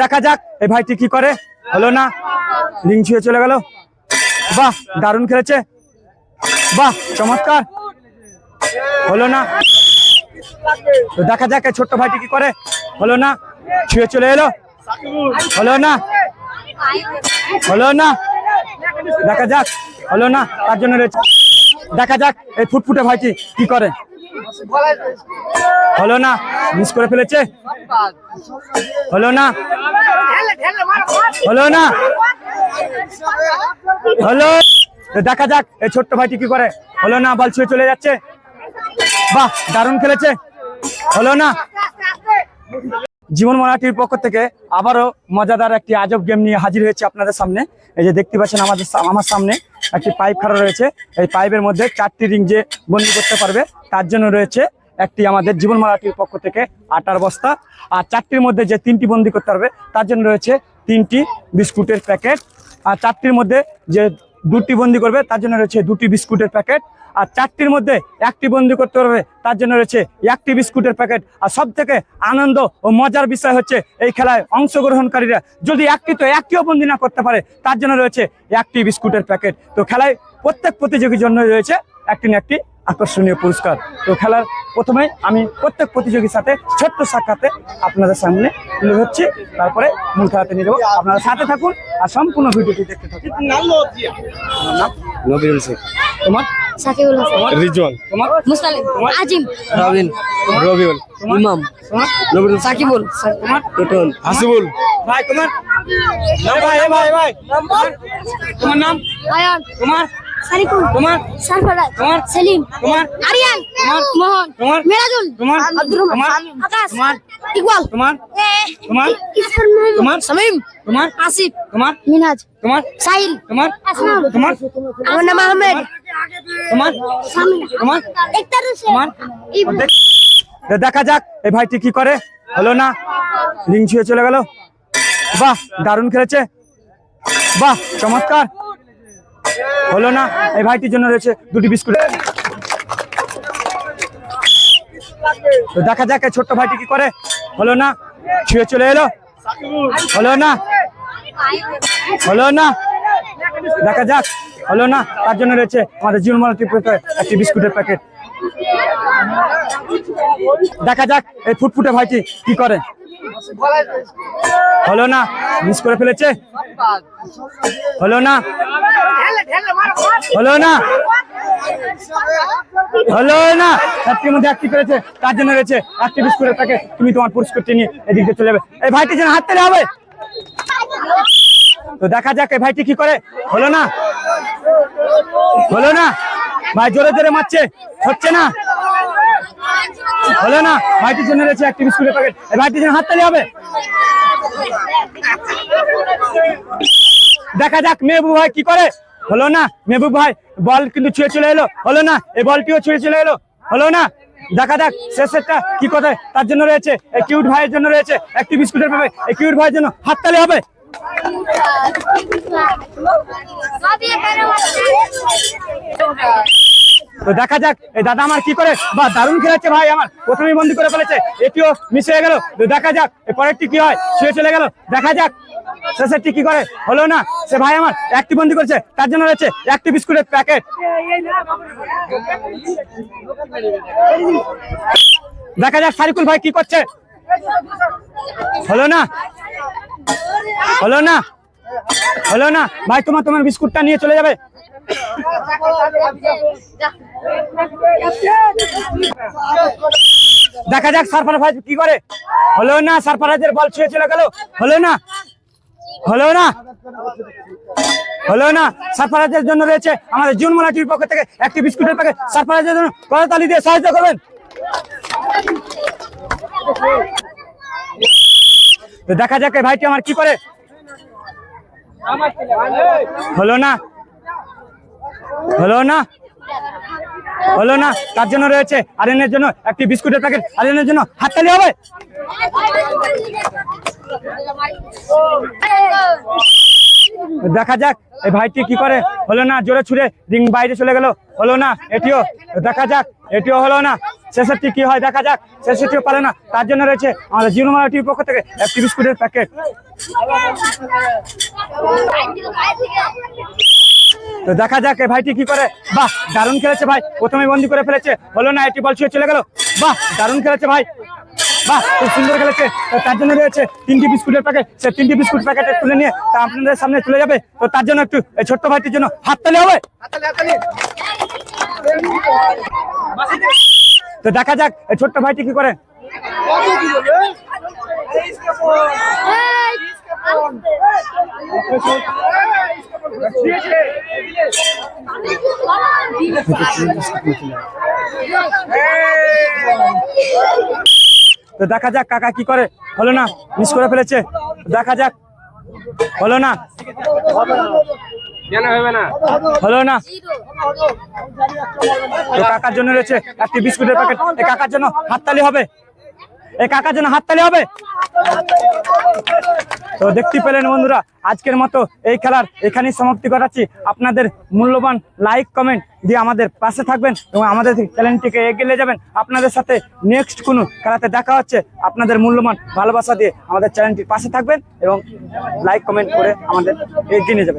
দেখা যাক, এই ভাইটি কি করে? হলো না? রিং ছুঁয়ে চলে গেল। বাহ, দারুণ খেলেছে। বাহ, চমৎকার। হলো না? তো দেখা যাক ছোট্ট ভাইটি কি করে? হলো না? ছুঁয়ে চলে এলো। হলো না? হলো না? দেখা যাক, হলো না? তার জন্য দেখা যাক, এই ফুটফুটে ভাইটি কি করে? হলো না? মিস করে ফেলেছে? হলো না? হলো না? হলো? দেখা যাক এই ছোট্ট ভাইটি কি করে? হলো না? বল ছুঁয়ে চলে যাচ্ছে। বাহ, দারুণ খেলেছে। হলো না? জীবন মারাটির পক্ষ থেকে আবারও মজাদার একটি আজব গেম নিয়ে হাজির হয়েছে আপনাদের সামনে। এই যে দেখতে পাচ্ছেন আমাদের আমার সামনে একটি পাইপ খাড়া রয়েছে। এই পাইপের মধ্যে চারটি রিং যে বন্দি করতে পারবে, তার জন্য রয়েছে একটি আমাদের জীবন মারাটির পক্ষ থেকে আটার বস্তা। আর চারটির মধ্যে যে তিনটি বন্দি করতে পারবে, তার জন্য রয়েছে তিনটি বিস্কুটের প্যাকেট। আর চারটির মধ্যে যে দুটি বন্দি করবে, তার জন্য রয়েছে দুটি বিস্কুটের প্যাকেট। আর চারটির মধ্যে একটি বন্দি করতে পারবে, তার জন্য রয়েছে একটি বিস্কুটের প্যাকেট। আর সব থেকে আনন্দ ও মজার বিষয় হচ্ছে, এই খেলায় অংশগ্রহণকারীরা যদি একটি তো একটিও বন্দি না করতে পারে, তার জন্য রয়েছে একটি বিস্কুটের প্যাকেট। তো খেলায় প্রত্যেক প্রতিযোগীর জন্য রয়েছে একটি না একটি আকর্ষণীয় পুরস্কার। তো খেলার প্রথমে আমি প্রত্যেক প্রতিযোগীর সাথে ছোট্ট সাক্ষাতে আপনাদের সামনে তুলে ধরছি। তারপরে মূল খেলাতে নিয়ে যাব। আপনারা সাথে থাকুন আর সম্পূর্ণ ভিডিওটি দেখতে থাকুন। তোমার নাম নবিরুল শেখ। তোমার? সাকিবুল হাসান। রিজওয়ান। তোমার? মুস্তালিম আজিম। রবিন রবিউল। ইমাম। তোমার? নবিরুল সাকিবুল। তোমার? টোটন হাসিবুল। ভাই তোমার? নাম ভাই ভাই ভাই। তোমার? তোমার নাম? আয়ান। তোমার? সারিকুল তোমার সারফরাজ তোমার সেলিম তোমার আরিয়ান তোমার মোহন তোমার মেরাজুল তোমার আব্দুর রহমান আকাশ তোমার ইকবাল তোমার তোমার ইসফার মোহাম্মদ তোমার শামীম তোমার আসিফ তোমার মিনহাজ তোমার সাহিল তোমার আসলাম। তোমার আমার নাম আহমেদ। তোমার সামিন তোমার একতার তোমার দেখা যাক এই ভাইটি কি করে? হলো না? রিং ছুঁয়ে চলে গেল। বাহ দারুণ খেলেছে। বাহ চমৎকার। হলো না? এই ভাইটির জন্য রয়েছে দুটি বিস্কুট। তো দেখা যাক ছোট্ট ভাইটি কি করে। হলো না? ছুঁয়ে চলে এলো। হলো না? হলো না? দেখা যাক। হলো না? তার জন্য রয়েছে আমাদের জীবনমালা টিপে একটি বিস্কুটের প্যাকেট। দেখা যাক এই ফুটফুটে ভাইটি কি করে। হলো না? মিস করে ফেলেছে? হলো না? হলো না? হলো না? একটির মধ্যে একটি করেছে, তার জন্য রয়েছে একটি বিস্কুটের প্যাকেট তুমি তোমার পুরস্কারটি নিয়ে এদিক দিয়ে চলে যাবে। এই ভাইটি যেন হাত তালে হবে। তো দেখা যাক, এই ভাইটি কি করে? হলো না? হলো না? ভাই জোরে জোরে মারছে, হচ্ছে না? হলো না? ভাইটির জন্য রয়েছে একটি বিস্কুটের প্যাকেট এই ভাইটির জন্য হাততালি হবে। দেখা যাক, মেহবুব ভাই কি করে? হলো না, মেহবুব ভাই, বল কিন্তু ছুঁয়ে চলে এলো। হলো না, এই বলটিও ছুঁয়ে চলে এলো। হলো না, দেখা যাক শেষেরটা কি কথা তার জন্য রয়েছে, এই কিউট ভাইয়ের জন্য রয়েছে, একটি বিস্কুটের প্যাকেট এই কিউট ভাইয়ের জন্য হাততালি হবে। তো দেখা যাক, এই দাদা আমার কি করে? বা দারুণ খেলেছে ভাই আমার। প্রথমেই বন্দি করে ফেলেছে, এটিও মিস হয়ে গেল। দেখা যাক পরেরটি কি হয়? শুয়ে চলে গেল। দেখা যাক, শেষেরটি কি করে? হলো না, সে ভাই আমার একটি বন্দি করেছে, তার জন্য রয়েছে একটি বিস্কুটের প্যাকেট। দেখা যাক, সারিকুল ভাই কি করছে। হলো না হলো না হলো না। ভাই, তোমার তোমার বিস্কুটটা নিয়ে চলে যাবে। দেখা যাক সারফারাজ কি করে। হলো না সারফারাজের বল ছুঁয়ে চলে গেল? হলো না? হলো না? হলো না? সারফারাজের জন্য রয়েছে আমাদের জুন মোলাটির পক্ষ থেকে একটি বিস্কুটের প্যাকেট। সারফারাজের জন্য করতালি দিয়ে সাহায্য করবেন? তো দেখা যাক ভাইটি আমার কি করে। হলো না? হলো না? হলো না? তার জন্য রয়েছে? আরেনের জন্য একটি বিস্কুটের প্যাকেট। আরেনের জন্য হাততালি হবে? দেখা যাক, এই ভাইটি কি করে? হলো না? জোরে ছুড়ে রিং বাইরে চলে গেল। হলো না? এটিও দেখা যাক, এটিও হলো না? শেষেরটি কি হয়? দেখা যাক শেষেরটিও পারে না। তার জন্য রয়েছে? আমাদের জিরোমালা টিভির পক্ষ থেকে একটি বিস্কুটের প্যাকেট। তো দেখা যাক ভাইটি কি করে বাহ দারুণ খেলেছে ভাই প্রথমে বন্দি করে ফেলেছে হলো না এটি বল ছুঁয়ে চলে গেল বাহ দারুণ খেলেছে ভাই বাহ খুব সুন্দর খেলেছে তার জন্য রয়েছে তিনটি বিস্কুটের প্যাকেট সে তিনটি বিস্কুট প্যাকেটে তুলে নিয়ে তা আপনাদের সামনে তুলে যাবে তো তার জন্য একটু ছোট্ট ভাইটির জন্য হাত হাততালি হবে তো দেখা যাক এই ছোট্ট ভাইটি কি করে তো দেখা যাক কাকা কি করে। হলো না? মিস করে ফেলেছে। দেখা যাক। হলো না? হলো না? তো কাকার জন্য রয়েছে একটি বিস্কুটের প্যাকেট কাকার জন্য হাততালি হবে। এই কাকার জন্য হাততালি হবে? তো দেখতে পেলেন বন্ধুরা, আজকের মতো এই খেলার এখানেই সমাপ্তি করাচ্ছি আপনাদের মূল্যবান লাইক কমেন্ট দিয়ে আমাদের পাশে থাকবেন এবং আমাদের চ্যানেলটিকে এগিয়ে যাবেন। আপনাদের সাথে নেক্সট কোনো খেলাতে দেখা হচ্ছে, আপনাদের মূল্যবান ভালোবাসা দিয়ে আমাদের চ্যানেলটির পাশে থাকবেন এবং লাইক কমেন্ট করে আমাদের এগিয়ে নিয়ে যাবেন।